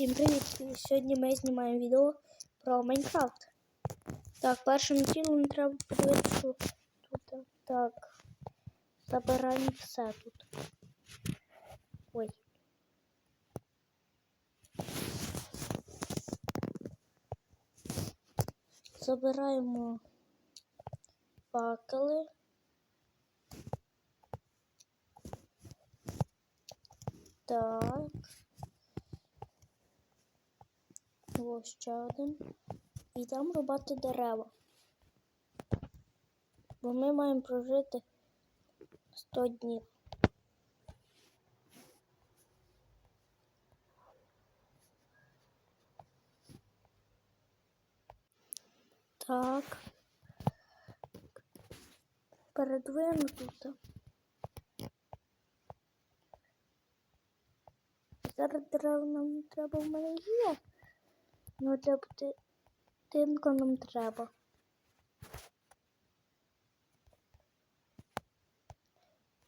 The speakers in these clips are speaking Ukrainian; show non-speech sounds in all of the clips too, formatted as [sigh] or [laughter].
Всім привіт! Сьогодні ми знімаємо відео про Майнкрафт. Так, першим ділом треба подивитися, тут так. Забираємо все тут. Ой. Забираємо факели. Так. Ось ще один. І там рубати дерева. Бо ми маємо прожити 100 днів. Так. Передвинуто. Зараз дерев нам треба в мене є. Ну для будинку нам треба.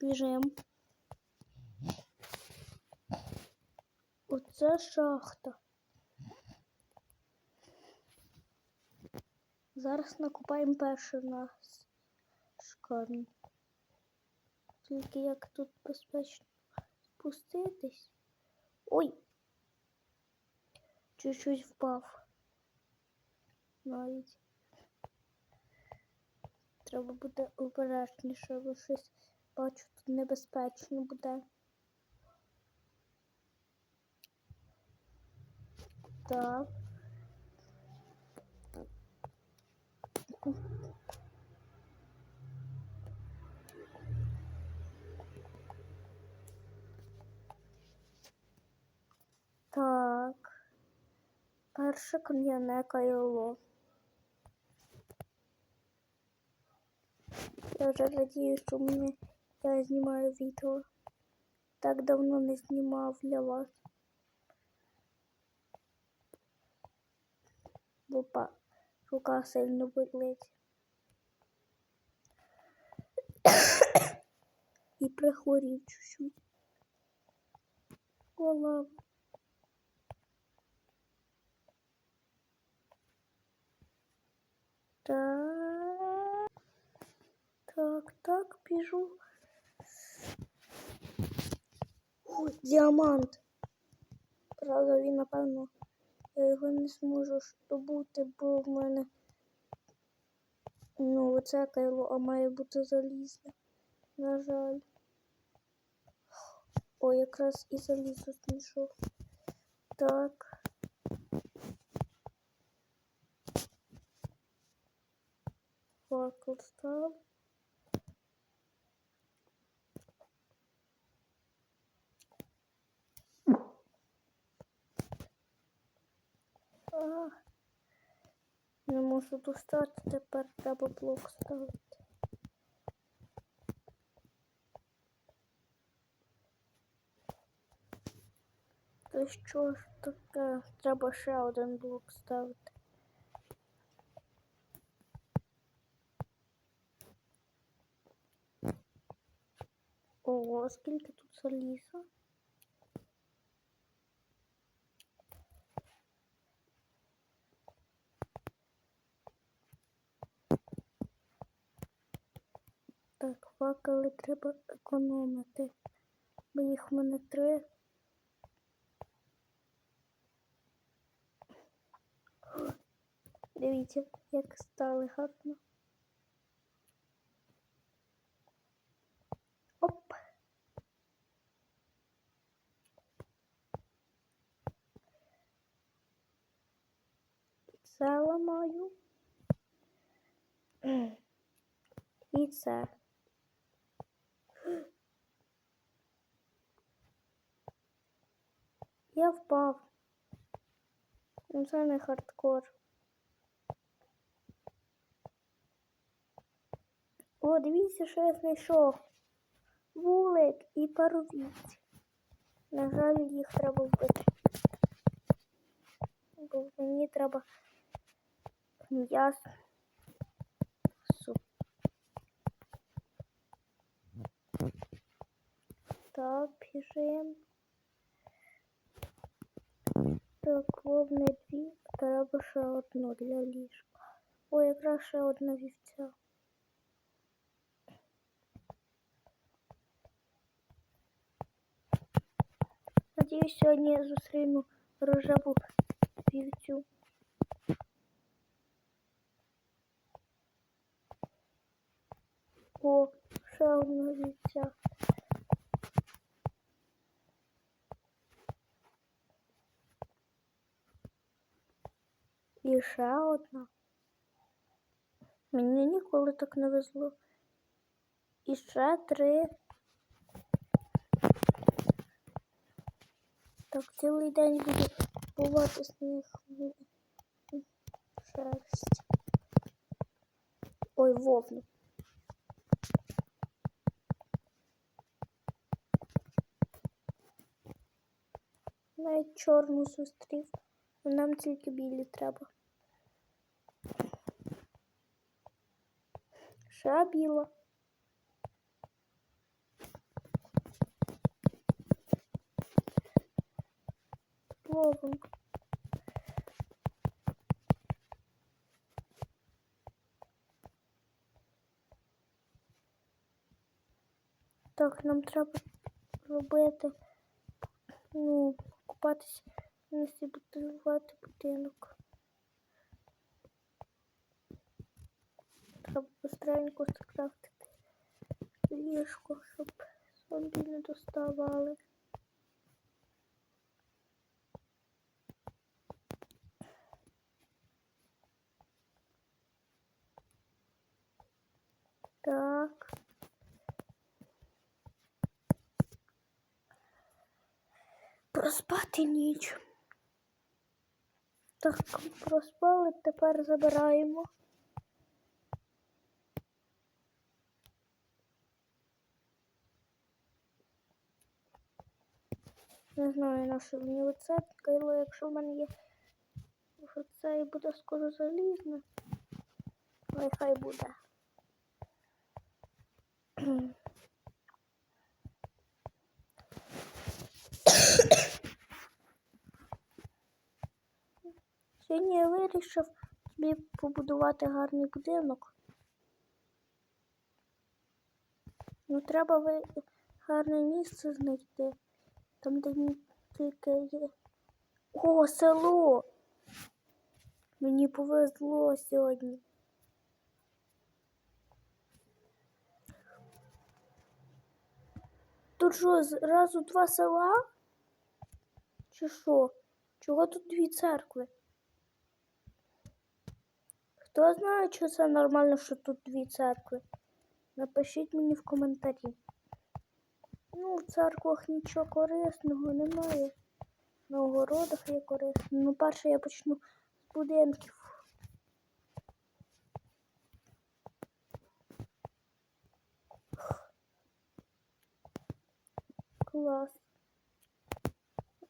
Біжим. Оце шахта. Зараз накопаємо перший нас шкарну. Тільки як тут безпечно спуститись. Ой! Чуть-чуть впав. Навіть. Треба буде обережніше, бо щось бачу, тут небезпечно буде. Так. Так. Перше кам'яне кайло. Я вже радію, що мені я знімаю відео. Так давно не знімав для вас. Бо па- рука сильно болить. [coughs] І прихворів чуть-чуть. Голова. Так. Так, так, біжу. Ой, діамант. Правда, він, напевно, я його не зможу здобути, бо в мене. Ну, оце кайло, а має бути залізне. На жаль. О, якраз і залізо знайшов. Так. Факел став. Не можу достати, тепер треба блок ставити. Та що ж таке? Треба ще один блок ставити. Ого, скільки тут заліза? Так, факели треба економити, бо їх в мене три. Дивіться, як стали гарно. Це ламаю. [clears throat] І це. [clears throat] Я впав. Ну, Це не хардкор. О, дивіться, що я знайшов. Вулик і паровіць. На жаль, їх треба вбити. Бо мені треба м'ясо. Суп. Так, біжимо. Так, вовне дві, треба ще одну для ліжка. О, якраз ще одна вівця. Надіюсь, сьогодні я зустріну рожеву вівцю. О, ще одна вівця. І ще одна. Мені ніколи так не везло. І ще три. Так, цілий день буду бувати з них шерсть. Ой, вовну. Навіть чорну зустрів. а Нам тільки білі треба. Ще біла. Вовн. Так, нам треба робити, ну, Купатися, не будувати будинок. Треба быстренько скрафтити ліжко, щоб зомбі не доставали. Так. Проспати ніч. Так, проспали, тепер забираємо. Не знаю, на що мені оце кайло, якщо в мене є оце і буде скоро залізне. Ой, хай буде. Сьогодні я вирішив тобі побудувати гарний будинок. Ну, треба ви гарне місце знайти. Там, де тільки є. О, село! Мені повезло сьогодні. Тут що, зразу два села? Чи що? Чого тут дві церкви? Хто знає, чи це нормально, що тут дві церкви? Напишіть мені в коментарі. Ну, в церквах нічого корисного немає. На огородах є корисно. Ну, перше я почну з будинків. Клас.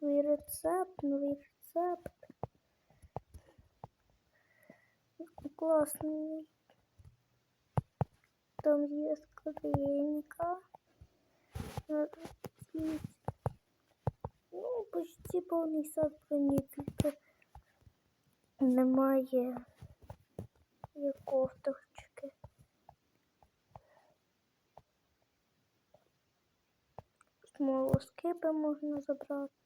Новий рецепт, новий рецепт. Класний. Там є скринька. Ну, почти повний сад броні, тільки немає є кофточки. Смолоскипи можна забрати.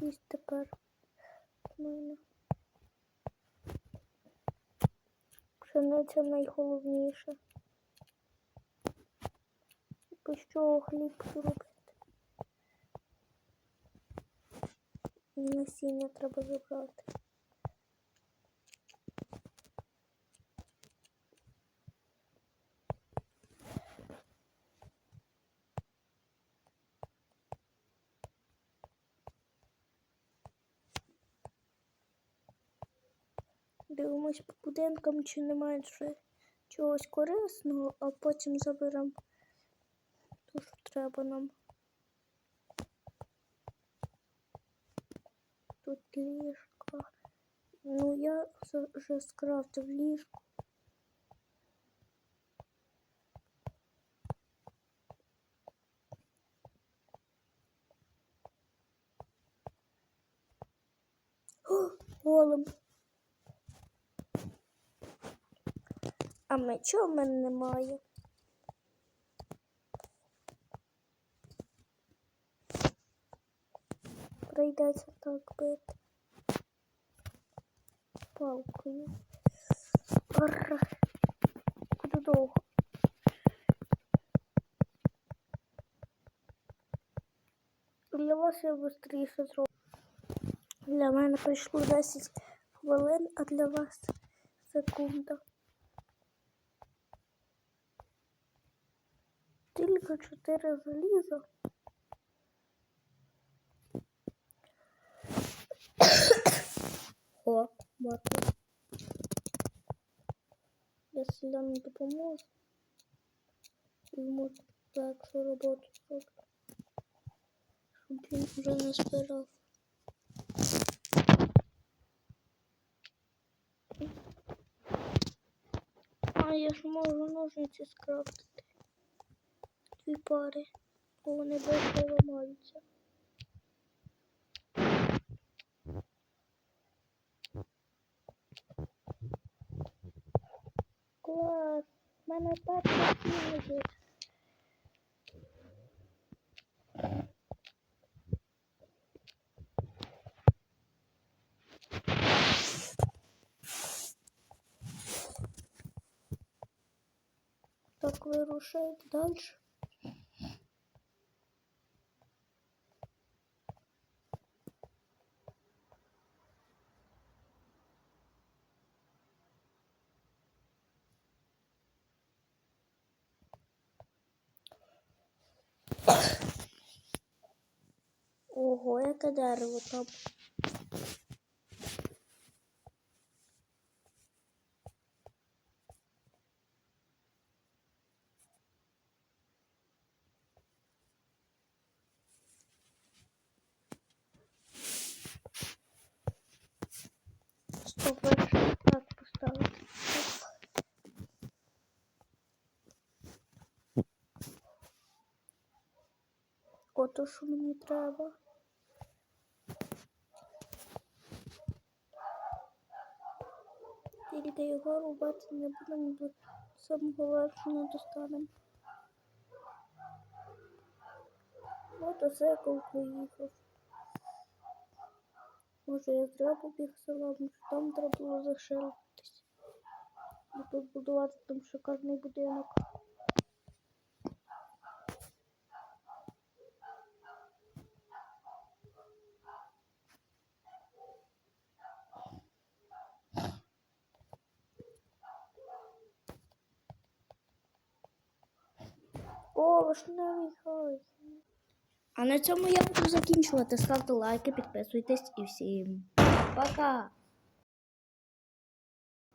Їх шість тепер в мене. Пшениця найголовніше. Бо що хліб робити? Насіння треба забрати. Дивимось по будинкам, чи немає вже чогось корисного, а потім заберемо те, що треба нам. Тут ліжка. Ну, я вже скрафтив ліжку. О. А меча в мене немає. Прийдеться так бити. Палкою. Буде довго. Для вас я швидше зроблю. Для мене пройшло 10 хвилин, а для вас секунда. Тільки 4 заліза. О, бачу. Я селяну допоможу. Йому легшу роботу зроблю. Щоб він вже не збирав. А я ж можу ножниці скрафтити. Дві пари, бо вони довго ламаються. Клас, в мене перша книга. Так вирушають далі. Яке дерево там. Вирішив так поставити. Ото що мені треба. Тільки його рубати не будемо, до самого верху не достанемо. колко поїхав. Може я зря побіг села, що там треба було заширитись. І тут будувати там шикарний будинок. О, хай. А на цьому я буду закінчувати. Ставте лайки, підписуйтесь і всім пока!